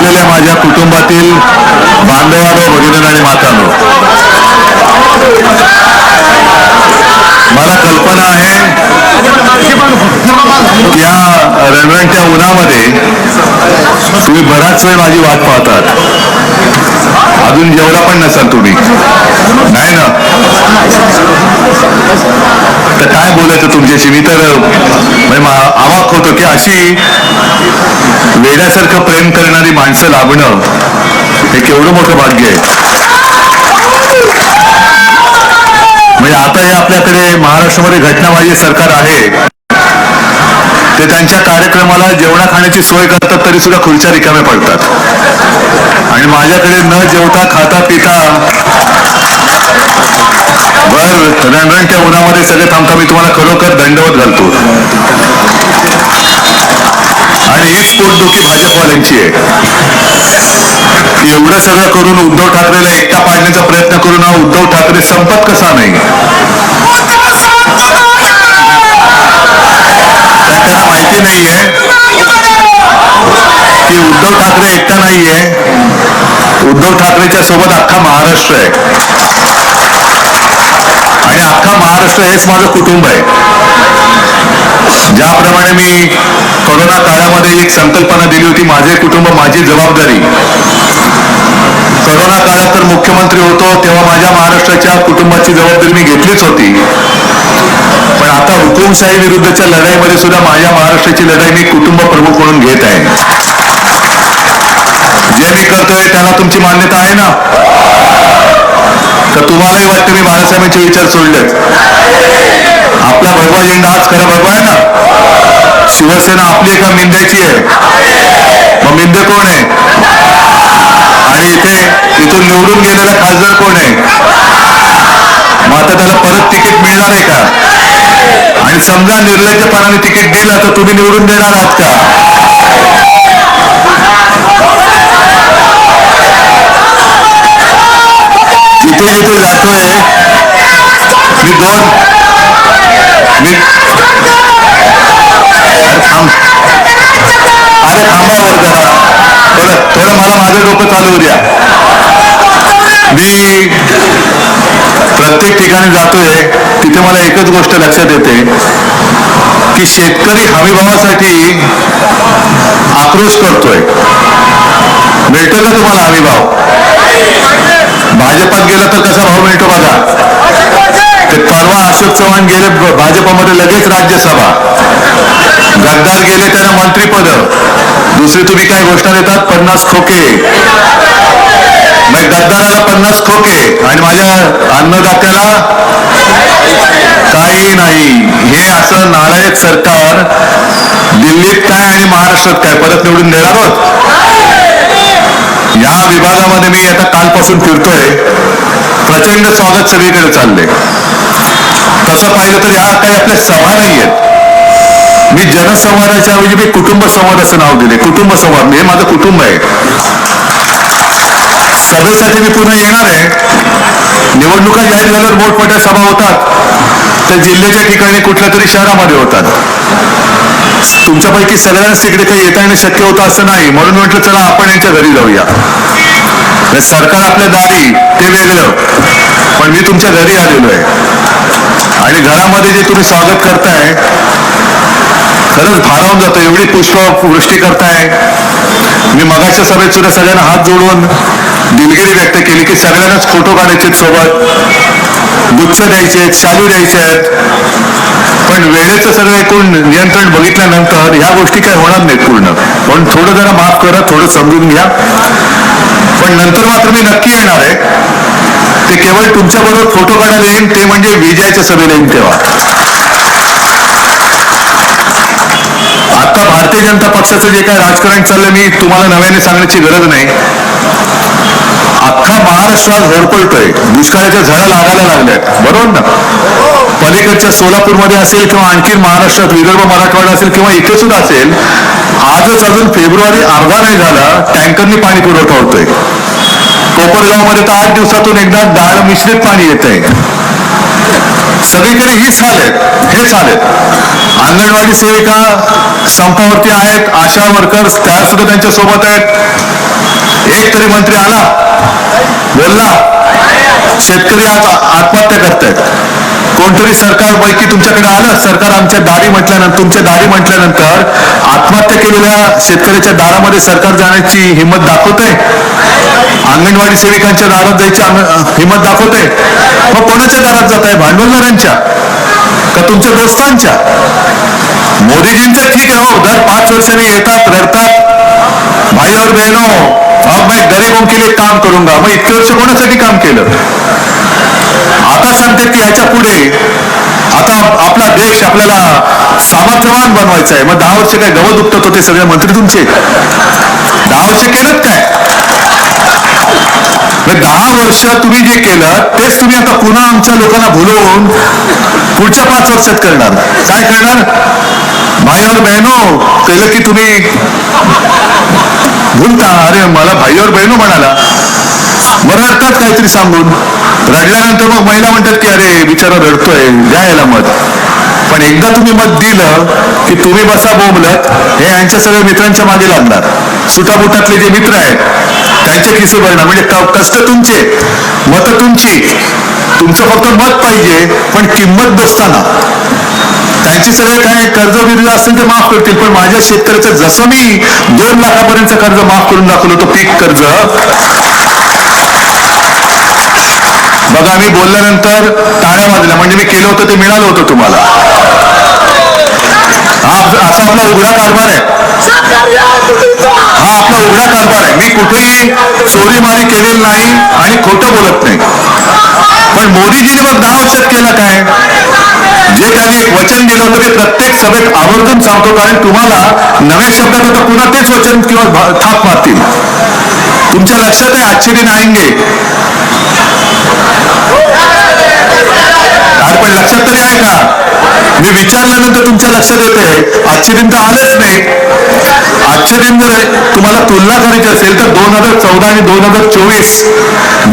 जमलेल्या माझ्या कुटुंबातील बांधवानो भगिनी आणि मातानो. मला कल्पना आहे या रणरणच्या उन्हामध्ये तुम्ही बराच वेळ माझी वाट पाहतात. अजून जेवढा पण नसाल तुम्ही. नाही ना? तर काय बोलायचं तुमच्याशी? मी तर म्हणजे आवाक होतो की अशी वेड्यासारखं प्रेम करणारी माणसं लाभणं हे केवढं मोठं भाग्य आहे. म्हणजे आता हे आपल्याकडे महाराष्ट्रामध्ये घटनाबाह्य सरकार आहे. ते त्यांच्या कार्यक्रमाला जेवणा खाण्याची सोय करतात तरी सुद्धा खुर्च्या रिकाम्या पडतात. आणि माझ्याकडे न जेवता खाता पिता. बर रणरणच्या उन्हामध्ये सगळे थांबता मी तुम्हाला खरोखर दंडवत घालतो. आणि हीच पोटदुखी भाजपवाल्यांची आहे. एवढं सगळं करून उद्धव ठाकरेला एकटा पाडण्याचा प्रयत्न करून हा उद्धव ठाकरे संपत कसा नाही? त्यांना माहिती नाहीये की उद्धव ठाकरे एकटा नाहीये. उद्धव ठाकरेच्या सोबत अख्खा महाराष्ट्र आहे. आणि अख्खा महाराष्ट्र हेच माझं कुटुंब आहे. ज्याप्रमाणे मी कोरोना काळामध्ये एक संकल्पना दिली होती माझे कुटुंब माझी जबाबदारी. कोरोना काळात तर मुख्यमंत्री होतो तेव्हा माझ्या महाराष्ट्राच्या कुटुंबाची जबाबदारी मी घेतलीच होती. पण आता हुकुमशाही विरुद्धच्या लढाईमध्ये सुद्धा माझ्या महाराष्ट्राची लढाई मी कुटुंब प्रमुख म्हणून घेत आहे. जे मी करतोय त्याला तुमची मान्यता आहे ना? तर तुम्हालाही वाटतं मी बाळासाहेबांचे विचार सोडले आपला भगवा झेंडा आज खरा भगवा आहे ना? शिवसेना आपली एका मिंद्याची आहे? मग मिंदे कोण आहे? आणि इथे इथून निवडून गेलेला खासदार कोण आहे? मग आता त्याला परत तिकीट मिळणार आहे का? आणि समजा निर्लज्जपणाने तिकीट दिलं तर तुम्ही निवडून देणार आहात का? जिथे जिथे जातोय. मी दोन मी अरे थांबा. अरे थांबावर जरा थोडं थोडं मला माझं डोकं चालू द्या मी प्रत्येक ठिकाणी जातोय तिथे मला एकच गोष्ट लक्षात येते. की शेतकरी हमीभावासाठी आक्रोश करतोय. मिळतो का तुम्हाला हमीभाव. भाजपात गेलं तर कसा भाव मिळतो बघा ते परवा अशोक चव्हाण गेले भाजपमध्ये लगेच राज्यसभा. गद्दार गेले त्यांना मंत्रीपद. दुसरी तुम्ही काय घोषणा देतात? पन्नास खोके. मग गद्दाराला पन्नास खोके. आणि माझ्या अन्नदात्याला काही नाही. हे असं नालायक सरकार दिल्लीत काय आणि महाराष्ट्रात काय? परत निवडून देणार आहोत? या विभागामध्ये मी आता कालपासून फिरतोय. प्रचंड स्वागत सगळीकडे चाललंय. तसं पाहिलं तर या काही आपल्या सभा नाही आहेत मी जनसंवादाच्या ऐवजी मी कुटुंब संवाद असं नाव दिले कुटुंब संवाद हे माझं कुटुंब आहे. सभेसाठी मी पुन्हा येणार आहे. निवडणुका जाहीर झाल्यावर मोठमोठ्या सभा होतात तर जिल्ह्याच्या ठिकाणी कुठल्या तरी शहरामध्ये होतात. तुमच्यापैकी सगळ्यांनाच तिकडे काही येता येणं शक्य होतं असं नाही. म्हणून म्हटलं चला आपण यांच्या घरी जाऊया. सरकार आपल्या दारी ते वेगळं. पण मी तुमच्या घरी आलेलो आहे. आणि घरामध्ये जे तुम्ही स्वागत करताय खरंच भारावून जातो एवढी पुष्प वृष्टी करताय. मी मगाच्या सभेत सुद्धा सगळ्यांना हात जोडून दिलगिरी व्यक्त केली की सगळ्यांनाच फोटो काढायचे सोबत. गुच्छ द्यायचे शालू द्यायचे आहेत. पण वेळेचं सगळं एकूण नियंत्रण बघितल्यानंतर ह्या गोष्टी काय होणार नाहीत पूर्ण. पण थोडं जरा माफ करा थोडं समजून घ्या. पण नंतर मात्र मी नक्की येणार आहे. ते केवळ तुमच्या बरोबर फोटो काढायला येईन ते म्हणजे विजयाच्या सभेला येईन तेव्हा. आता भारतीय जनता पक्षाचं जे काय राजकारण चाललंय मी तुम्हाला नव्याने सांगण्याची गरज नाही. अख्खा महाराष्ट्रात आज होरपळतोय दुष्काळाच्या झळा लागायला लागल्यात. बरोबर ना? पलीकडच्या सोलापूरमध्ये असेल किंवा आणखी महाराष्ट्रात विदर्भ मराठवाडा असेल किंवा इथे सुद्धा असेल आजच अजून फेब्रुवारी अर्धा नाही झाला टँकरनी पाणी पुरवठा होतोय. कोपरगावमध्ये तर आठ दिवसातून एकदा डाळ मिश्रित पाणी येत आहे सगळीकडे हीच हाल आहे हेच हाल आहेत. अंगणवाडी सेविका संपावरती आहेत आशा वर्कर्स त्या सुद्धा त्यांच्यासोबत आहेत. एक तरी मंत्री आला बोलला शेतकरी आज आत्महत्या करतायत. कोणतरी सरकार पैकी तुमच्याकडे आलं सरकार आमच्या दारी म्हटल्यानंतर तुमच्या दारी म्हटल्यानंतर आत्महत्या केलेल्या शेतकऱ्याच्या दारामध्ये सरकार जाण्याची हिंमत दाखवते अंगणवाडी सेविकांच्या दारात जायची आम- हिंमत दाखवते मग कोणाच्या दारात जात आहे भांडवलदारांच्या? का तुमच्या दोस्तांच्या? मोदीजींचं ठीक आहे हो दर पाच वर्षांनी येतात रडतात. भाई और बहनो हो, अब मैं गरीबों के लिए काम करूंगा मग इतके वर्ष कोणासाठी काम केलं? आता सांगते की ह्याच्या पुढे. आता आपला देश आपल्याला सामर्थ्यवान बनवायचा आहे. मग दहा वर्ष काय गवत दुखतात होते सगळे मंत्री तुमचे? दहा वर्ष केलं काय? दहा वर्ष तुम्ही जे केलं तेच तुम्ही आता पुन्हा आमच्या लोकांना भुलवून पुढच्या पाच वर्षात करणार. काय करणार? भाई और बहनो केलं की तुम्ही भूलता. अरे मला भाई और बहिणो म्हणाला. मग काहीतरी सांगून. रडल्यानंतर मग महिला म्हणतात की अरे बिचारा रडतोय द्या याला मत पण एकदा तुम्ही मत दिलं की तुम्ही बसा बोंबलत हे यांच्या सगळ्या मित्रांच्या मागे लागणार. सुटाबुटातले जे मित्र आहेत त्यांचे किसे भरणार म्हणजे कष्ट तुमचे मत तुमची. तुमचं फक्त मत पाहिजे पण किंमत दोस्ताना त्यांची सगळे काय कर्ज बिर्ज असेल ते माफ करतील पण माझ्या शेतकऱ्याचं जसं मी दोन लाखापर्यंत कर्ज माफ करून दाखवलं होतं पीक कर्ज. मग आम्ही बोलल्यानंतर टाळ्या वाजल्या. म्हणजे मी केलं होतं ते मिळालं होतं तुम्हाला. हा असा आपला उघडा कारभार आहे. हा आपला उघडा कारभार आहे. मी कुठेही चोरी मारी केलेली नाही आणि खोटं बोलत नाही. पण मोदीजीने मग दहा वर्षात केलं काय? जे त्यांनी एक वचन दिलं होतं ते प्रत्येक सभेत आवर्जून सांगतो. कारण तुम्हाला नव्या शब्दात आता पुन्हा तेच वचन किंवा थाप मारतील. तुमच्या लक्षात आहे आश्चर्य नाहींगे आएंगे पण लक्षात तरी आहे का? मी विचारल्यानंतर तुमच्या लक्षात येते आजचे दिन तर आलेच नाही. आजचे दिन जर तुम्हाला तुलना करायची असेल तर दोन हजार चौदा आणि दोन हजार चोवीस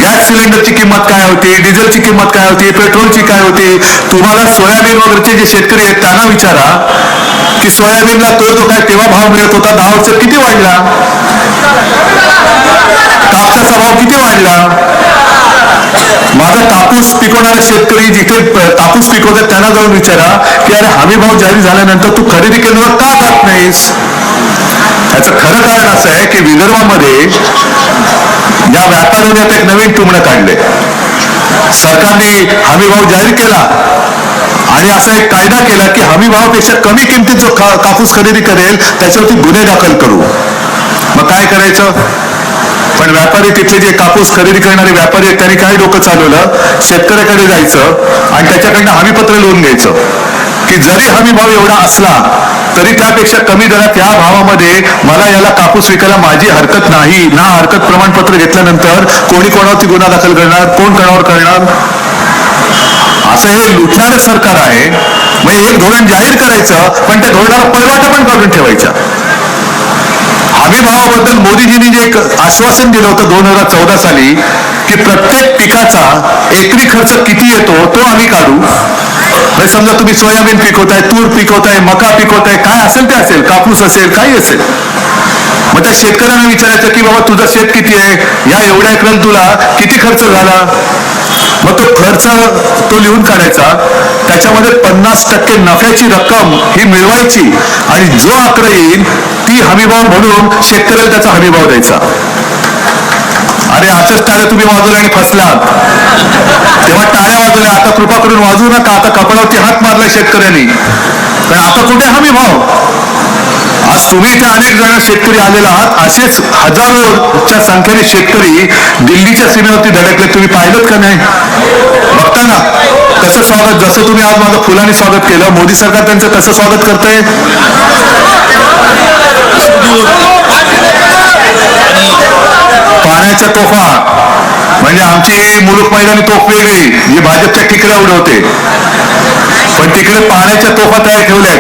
गॅस सिलेंडरची किंमत काय होती डिझेलची किंमत काय होती पेट्रोलची काय होती तुम्हाला सोयाबीन वगैरेचे जे शेतकरी आहेत त्यांना विचारा. की सोयाबीनला तो जो काय तेव्हा भाव मिळत होता दहा वर्ष किती वाढला? कापसाचा भाव किती वाढला? माझा कापूस पिकवणारा शेतकरी जिथे कापूस पिकवतात त्यांना जाऊन विचारा की अरे हमी भाव जाहीर झाल्यानंतर तू खरेदी केंद्रावर का जात नाहीस याचं खरं कारण असं आहे की विदर्भामध्ये या व्यापाऱ्याने आता एक नवीन टुमणं काढले. सरकारने हमी भाव जाहीर केला आणि असा एक कायदा केला की हमी भावापेक्षा कमी किमतीत जो कापूस खरेदी करेल त्याच्यावरती गुन्हे दाखल करू. मग काय करायचं? पण व्यापारी तिथले जे कापूस खरेदी करणारे व्यापारी आहेत त्यांनी काय डोकं चालवलं? शेतकऱ्याकडे जायचं आणि त्याच्याकडनं हमीपत्र लिहून घ्यायचं. की जरी हमी भाव एवढा असला तरी त्यापेक्षा कमी दरात या भावामध्ये मला याला कापूस विकायला माझी हरकत नाही. ना हरकत प्रमाणपत्र घेतल्यानंतर कोणी कोणावरती गुन्हा दाखल करणार? कोण कोणावर करणार? असं हे लुटणारं सरकार आहे. मग एक धोरण जाहीर करायचं पण त्या धोरणाला पळवाटा पण काढून ठेवायचा. हमीभावाबद्दल मोदीजींनी जे एक आश्वासन दिलं होतं दोन हजार चौदा साली की प्रत्येक पिकाचा एकरी खर्च किती येतो तो आम्ही काढू. म्हणजे समजा तुम्ही सोयाबीन पिकवताय तूर पिकवताय मका पिकवताय काय असेल ते असेल कापूस असेल काही असेल. मग त्या शेतकऱ्यांना विचारायचं की बाबा तुझं शेत किती आहे? या एवढ्या एकरात तुला किती खर्च झाला? मग तो खर्च तो लिहून काढायचा. त्याच्यामध्ये पन्नास टक्के नफ्याची रक्कम ही मिळवायची आणि जो आकडा येईल ती हमीभाव म्हणून शेतकऱ्याला त्याचा हमीभाव द्यायचा. अरे असंच टाळ्या तुम्ही वाजवल्या आणि फसलात. तेव्हा टाळ्या वाजवल्या. आता कृपा करून वाजवू नका. आता कपाळावरती हात मारलाय शेतकऱ्यांनी. तर आता कुठे हमी भाव आज तुम्ही इथे अनेक जण शेतकरी आलेला आहात. असेच हजारोच्या संख्येने शेतकरी दिल्लीच्या सीमेवरती धडकले तुम्ही पाहिलं का नाही? बघता ना. कसं स्वागत? जसं तुम्ही आज माझं फुलाने स्वागत केलं मोदी सरकार त्यांचं कसं स्वागत करतंय? पाण्याच्या तोफा. म्हणजे आमची मुलूक मैदानी तोफली वेगळी. जी भाजपच्या ठिकऱ्या उडवते. पण तिकडे पाण्याच्या तोफा तयार ठेवल्यात.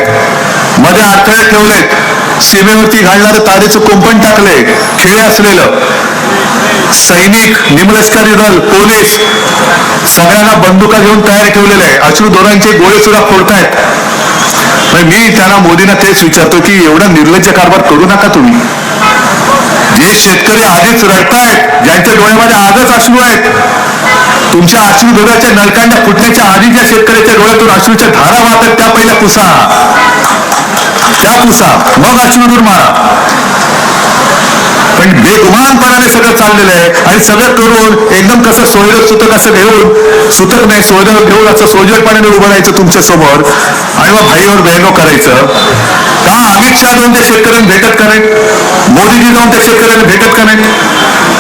मध्ये अडथळे ठेवलेत. सीमेवरती घालणारं तारेचं कुंपण टाकले खेळे असलेलं. सैनिक निमलष्करी दल पोलीस. सगळ्यांना बंदुका घेऊन तयार ठेवलेले आहे. अश्रू दोरांचे गोळे सुद्धा फोडतायत. मी त्यांना मोदींना तेच विचारतो की एवढा निर्लज्ज कारभार करू नका तुम्ही. जे शेतकरी आधीच रडतायत ज्यांच्या डोळ्यामध्ये आजच अश्रू आहेत तुमच्या अश्रू दुधाच्या नळकांड्या फुटण्याच्या आधी ज्या शेतकऱ्याच्या डोळ्यातून अश्रूच्या धारा वाहतात त्या पहिल्या पुसा. त्या पुसा. मग अश्रूदूर मारा. पण बेगुमानपणाने सगळं चाललेलं आहे. आणि सगळं करून एकदम कसं सोयरक सुतक असं घेऊन सुतक नाही सोयरक घेऊन असं सोयरकपणाने उभं राहायचं तुमच्यासमोर. आणि मग भाईवर बहिणो करायचं. का अमित शहा जाऊन त्या शेतकऱ्यांना भेटत का नाही मोदीजी जाऊन त्या शेतकऱ्यांना भेटत का नाही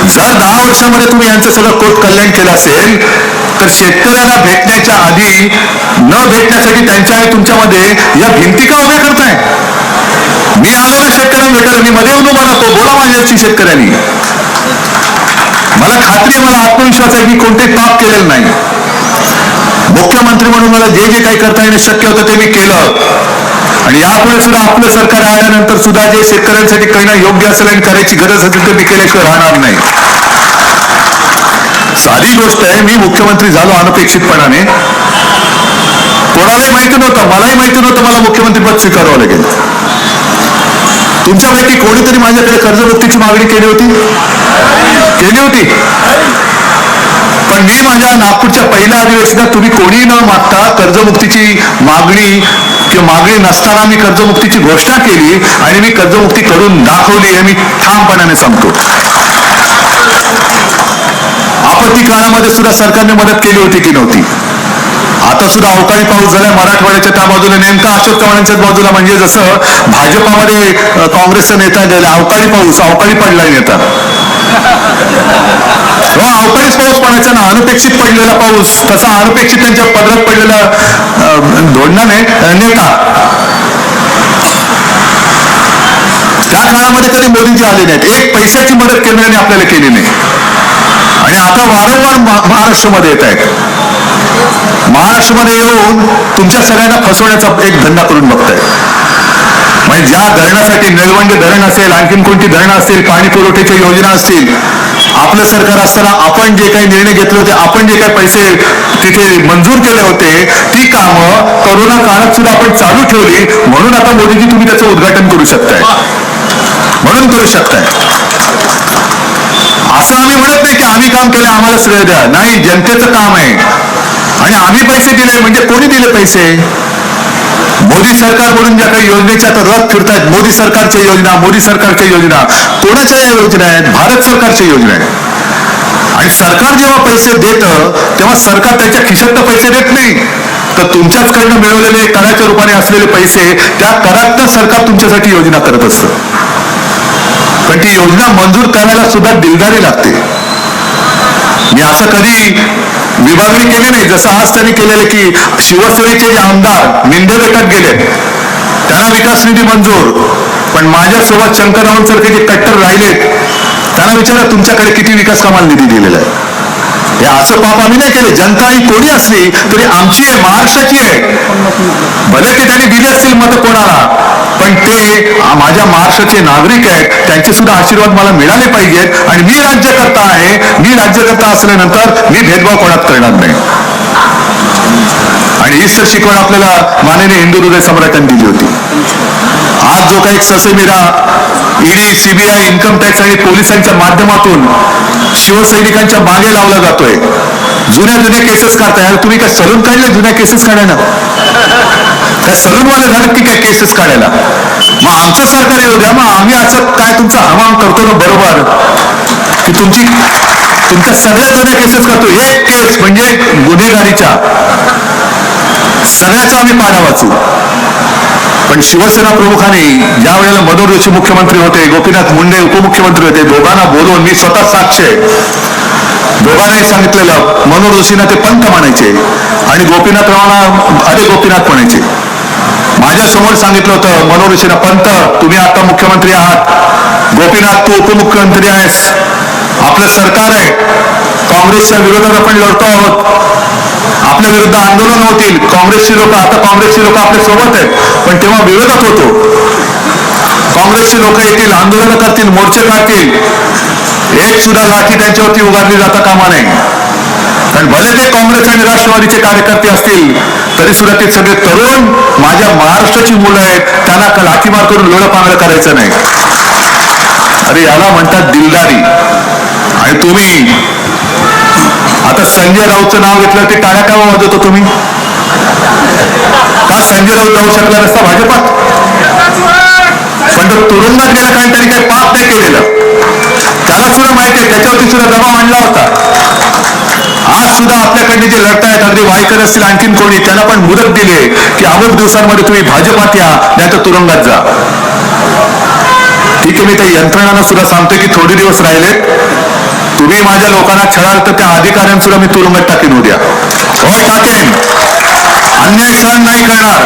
जर दहा वर्षामध्ये तुम्ही यांचं सगळं कोट कल्याण केलं असेल तर शेतकऱ्याला भेटण्याच्या आधी न भेटण्यासाठी त्यांच्या तुमच्यामध्ये या भिंती का उभ्या करताय? मी आलो ना शेतकऱ्यांना भेटायला मी मध्ये येऊन उभा शेतकऱ्यांनी. मला खात्री आहे मला आत्मविश्वास आहे मी कोणते पाप केलेलं नाही. मुख्यमंत्री म्हणून मला जे जे काही करता येणं शक्य होतं ते मी केलं. आणि यापुढे सुद्धा आपलं सरकार आल्यानंतर सुद्धा जे शेतकऱ्यांसाठी करणं योग्य असेल आणि करायची गरज असेल ते मी केल्याशिवाय राहणार नाही. साधी गोष्ट आहे मी मुख्यमंत्री झालो अनपेक्षितपणाने. कोणालाही माहिती नव्हतं मलाही माहिती नव्हतं मला मुख्यमंत्रीपद स्वीकारावं लागेल. तुमच्यापैकी कोणीतरी माझ्याकडे कर्जमुक्तीची मागणी केली होती? केली होती. पण मी माझ्या नागपूरच्या पहिल्या अधिवेशनात तुम्ही कोणी न मागता कर्जमुक्तीची मागणी किंवा मागणी नसताना मी कर्जमुक्तीची घोषणा केली आणि मी कर्जमुक्ती करून दाखवली हे मी ठामपणाने सांगतो. आपत्ती काळामध्ये सुद्धा सरकारने मदत केली होती की नव्हती? आता सुद्धा अवकाळी पाऊस झालाय. मराठवाड्याच्या त्या बाजूला नेमका अशोक चव्हाणांच्याच बाजूला म्हणजे जसं भाजपामध्ये काँग्रेसचा नेता गेला अवकाळी पाऊस अवकाळी पडलाय नेता. हो अवकाळीच पाऊस पडायचा ना अनपेक्षित पडलेला पाऊस तसा अनपेक्षित त्यांच्या पदरात पडलेला धोडणाने नेता. त्या काळामध्ये कधी मोदीजी आले नाहीत. एक पैशाची मदत केंद्राने आपल्याला केली नाही. आणि आता वारंवार महाराष्ट्रामध्ये येत आहेत महाराष्ट्रामध्ये येऊन तुमच्या सगळ्यांना फसवण्याचा एक धंदा करून बघताय. म्हणजे ज्या धरणासाठी निळवंडे धरण असेल आणखीन कोणती धरणं असतील पाणी पुरवठ्याच्या योजना असतील आपलं सरकार असताना आपण जे काही निर्णय घेतले होते आपण जे काही पैसे तिथे मंजूर केले होते ती कामं करोना काळात सुद्धा आपण चालू ठेवली म्हणून आता मोदीजी तुम्ही त्याचं उद्घाटन करू शकताय. म्हणून करू शकताय. असं आम्ही म्हणत नाही की आम्ही काम केलं आम्हाला श्रेय द्या. नाही जनतेचं काम आहे. आणि आम्ही पैसे दिले म्हणजे कोणी दिले पैसे? मोदी सरकार म्हणून ज्या काही योजनेच्या तर रथ फिरतायत मोदी सरकारच्या योजना मोदी सरकारच्या योजना कोणाच्या या योजना आहेत? भारत सरकारच्या योजना आहेत. आणि सरकार जेव्हा पैसे देतं तेव्हा सरकार त्याच्या खिशातनं पैसे देत नाही. तर तुमच्याचकडनं मिळवलेले कराच्या रूपाने असलेले पैसे त्या करातनं सरकार तुमच्यासाठी योजना करत असतं. पण ती योजना मंजूर करायला सुद्धा दिलदारी लागते. मी असं कधी विभागणी केली नाही. जसं आज त्यांनी केलेलं की शिवसेनेचे जे आमदार मिंदे गटात गेले त्यांना विकास निधी मंजूर. पण माझ्यासोबत शंकररावांसारखे जे कट्टर राहिलेत त्यांना विचारा तुमच्याकडे किती विकास कामाला निधी दिलेला आहे. हे असं पाप आम्ही नाही केले. जनता ही कोणी असली तरी आमची आहे महाराष्ट्राची आहे. भले ते त्यांनी दिले असतील मत कोणाला पण ते माझ्या महाराष्ट्राचे नागरिक आहेत त्यांचे सुद्धा आशीर्वाद मला मिळाले पाहिजेत आणि मी राज्यकर्ता आहे. मी राज्यकर्ता असल्यानंतर मी भेदभाव कोणात करणार नाही. आणि हीच तर शिकवण आपल्याला माननीय हिंदू हृदय सम्राटांनी दिली होती. आज जो काही ससेमिरा ईडी सीबीआय इन्कम टॅक्स आणि पोलिसांच्या माध्यमातून शिवसैनिकांच्या मागे लावला जातोय. जुन्या जुन्या केसेस काढताय. तुम्ही काय सलून काढले जुन्या केसेस काढायला? काय सलूनवाले झालं की काय केसेस काढायला. मग आमचं सरकार येऊ द्या मग आम्ही असं काय तुमचं हवामान करतो ना बरोबर? की तुमची तुमच्या सगळ्या जुन्या केसेस करतो. एक केस म्हणजे गुन्हेगारीच्या. सगळ्याचा आम्ही पाडा वाचू. पण शिवसेना प्रमुखाने ज्या वेळेला मनोहर जोशी मुख्यमंत्री होते गोपीनाथ मुंडे उपमुख्यमंत्री होते दोघांना बोलवून मी स्वतः साक्ष आहे. दोघांनाही सांगितलेलं मनोहर जोशींना ते पंत म्हणायचे आणि गोपीनाथ रावांना अरे गोपीनाथ म्हणायचे. माझ्यासमोर सांगितलं होतं मनोहर जोशींना पंत तुम्ही आता मुख्यमंत्री आहात. गोपीनाथ तू उपमुख्यमंत्री आहेस. आपलं सरकार आहे. काँग्रेसच्या विरोधात आपण लढतो आहोत. आपल्या विरुद्ध आंदोलन होतील. काँग्रेसची लोक आता काँग्रेसची लोक आपल्यासोबत आहेत. पण तेव्हा विरोधात होतो. काँग्रेसची लोक येतील आंदोलन करतील मोर्चे काढतील. एक सुद्धा लाठी त्यांच्यावरती उगारली जाता कामा नये. कारण भले ते काँग्रेस आणि राष्ट्रवादीचे कार्यकर्ते असतील तरी सुद्धा ते सगळे तरुण माझ्या महाराष्ट्राची मुलं आहेत त्यांना लाथीमार करून लोळं पांगडं करायचं नाही? अरे याला म्हणतात दिलदारी. आणि तुम्ही आता संजय राऊतचं नाव घेतलं ते टाळ्या काय वाजवतो तुम्ही? का संजय राऊत जाऊ शकला नसता भाजपात? पण तो तुरुंगात गेला कारण त्यांनी काही पाप नाही केलेलं. त्याला सुद्धा माहिती आहे त्याच्यावरती सुद्धा दबाव आणला होता. आज सुद्धा आपल्याकडे जे लढतायत अगदी वायकर असतील आणखीन कोणी त्यांना पण मुदत दिली की अमुक दिवसांमध्ये तुम्ही भाजपात या नाही तुरुंगात जा. ठीक आहे मी त्या यंत्रणांना सुद्धा सांगतोय की थोडे दिवस राहिलेत तुम्ही माझ्या लोकांना छळाल तर त्या अधिकाऱ्यांना सुद्धा मी तुरुंगात टाकीन उद्या. होय टाकेन अन्याय सहन नाही करणार.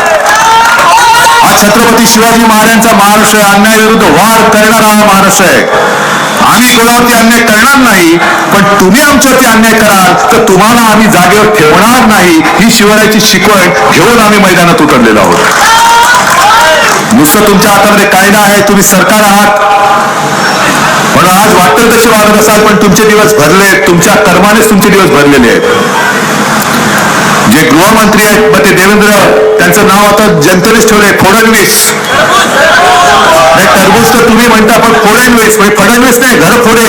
हा छत्रपती शिवाजी महाराजांचा महाराष्ट्र अन्याय अन्यायाविरुद्ध वार करणारा हा महाराष्ट्र आहे. आम्ही कोणावरती अन्याय करणार नाही पण तुम्ही आमच्यावरती अन्याय कराल तर तुम्हाला आम्ही जागेवर ठेवणार नाही. ही शिवरायाची शिकवण घेऊन आम्ही मैदानात उतरलेलो आहोत. नुसतं तुमच्या हातामध्ये कायदा आहे तुम्ही सरकार आहात. म्हणून आज वाटतं तसे वागत असाल पण तुमचे दिवस भरले तुमच्या कर्मानेच तुमचे दिवस भरलेले आहेत. जे गृहमंत्री आहेत मग ते देवेंद्र त्यांचं नाव आता जनतेनेच ठेवलंय फडणवीस नाही टरबूज तर तुम्ही म्हणता पण फडणवीस म्हणजे फडणवीस नाही घरफोडे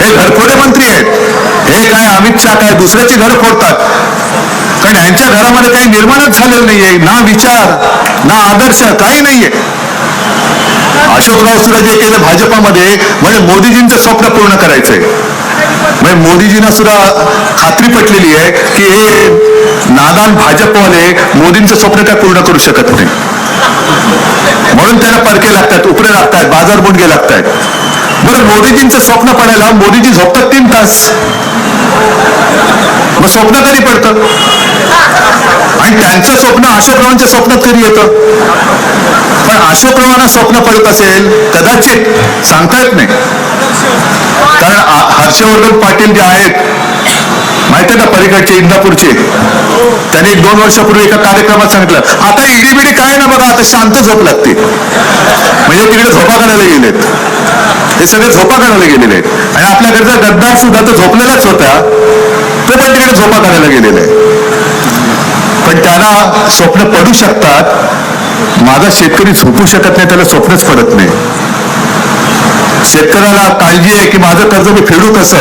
हे घरफोडे मंत्री आहेत. हे काय अमित शहा काय दुसऱ्याचे घर फोडतात. कारण यांच्या घरामध्ये काही निर्माणच झालेलं नाहीये. ना विचार ना आदर्श काही नाहीये. अशोकराव सुद्धा जे केलं भाजपामध्ये म्हणजे मोदीजींचं स्वप्न पूर्ण करायचंय. म्हणजे मोदीजींना सुद्धा खात्री पटलेली आहे की हे नादान भाजपवाले मोदींचं स्वप्न काय पूर्ण करू शकत नाही. म्हणून त्यांना परके लागतात उपडे लागतात बाजार बुंडगे लागतात बरं मोदीजींचं स्वप्न पडायला मोदीजी झोपतात तीन तास. मग स्वप्न कधी पडतं. आणि त्यांचं स्वप्न अशोकरावांच्या स्वप्नात कधी येतं? पण अशोकरावांना स्वप्न पडत असेल कदाचित सांगता येत नाही. कारण हर्षवर्धन पाटील जे आहेत माहिती आहे ना पलीकडचे इंदापूरचे? त्याने एक दोन वर्षापूर्वी एका कार्यक्रमात सांगितलं आता इडीबिडी काय ना बघा आता शांत झोप लागते. म्हणजे तिकडे झोपा काढायला गेलेत. हे सगळे झोपा काढायला गेलेले आहेत. आणि आपल्याकडचा गद्दार सुद्धा तर झोपलेलाच होता. तो पण तिकडे झोपा काढायला गेलेला आहे. पण त्याला स्वप्न पडू शकतात. माझा शेतकरी झोपू शकत नाही त्याला स्वप्नच पडत नाही. शेतकऱ्याला काळजी आहे की माझं कर्ज मी फेडू कसं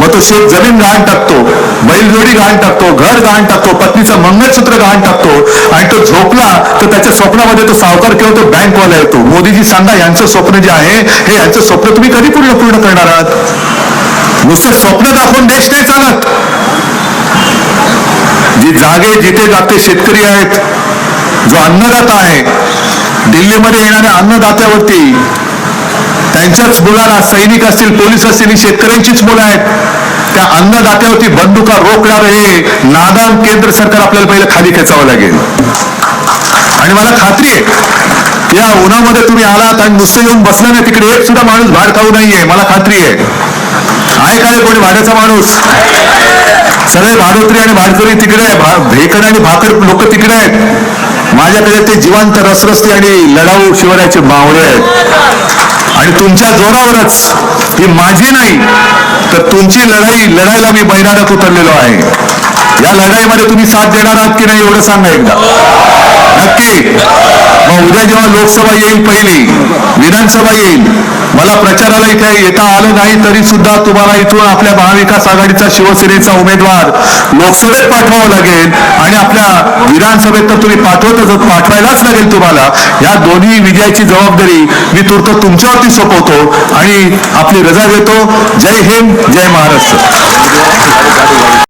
मग तो शेत जमीन गहाण टाकतो बैलजोडी गहाण टाकतो घर गहाण टाकतो पत्नीचं मंगळसूत्र गहाण टाकतो आणि तो झोपला तर त्याच्या स्वप्नामध्ये तो सावकार किंवा तो बँकवाला येतो. मोदीजी सांगा यांचं स्वप्न जे आहे हे यांचं स्वप्न तुम्ही कधी पूर्ण पूर्ण करणार आहात? नुसतं स्वप्न दाखवून देश नाही चालत. जी जागे जिथे जाते शेतकरी आहेत जो अन्नदाता आहे दिल्लीमध्ये येणाऱ्या अन्नदात्यावरती त्यांच्याच मुलाला सैनिक असतील पोलीस असतील ही शेतकऱ्यांचीच मुलं आहेत. त्या अन्नदात्यावरती बंदुका रोखणार हे नादान केंद्र सरकार आपल्याला पहिलं खाली खेचावं लागेल. आणि मला खात्री आहे या उन्हामध्ये तुम्ही आलात आणि नुसतं येऊन बसला नाही तिकडे एक सुद्धा माणूस भाड खाऊ नाहीये मला खात्री आहे. आहे का रे कोणी भाड्याचा माणूस? सगळे भाडोत्री आणि भाडकरी तिकडे भा- भेकड आणि भाकर लोक तिकडे आहेत. माझ्याकडे ते जिवंत रसरस्ती आणि लढाऊ शिवरायाचे मावळे आहेत. आणि तुमच्या जोरावरच. ही माझी नाही तर तुमची लढाई लढायला मी मैदानात उतरलेलो आहे. या लढाईमध्ये तुम्ही साथ देणार आहात की नाही एवढं सांगा एकदा. नक्की मग उद्या जेव्हा लोकसभा येईल पहिली विधानसभा येईल मला प्रचाराला इथे येता आलं नाही तरी सुद्धा तुम्हाला इथून आपल्या महाविकास आघाडीचा शिवसेनेचा उमेदवार लोकसभेत पाठवावं लागेल आणि आपल्या विधानसभेत तर तुम्ही पाठवतच पाठवायलाच लागेल तुम्हाला. या दोन्ही विजयाची जबाबदारी मी तूर्त तुमच्यावरती सोपवतो आणि आपली रजा देतो जय हिंद जय महाराष्ट्र.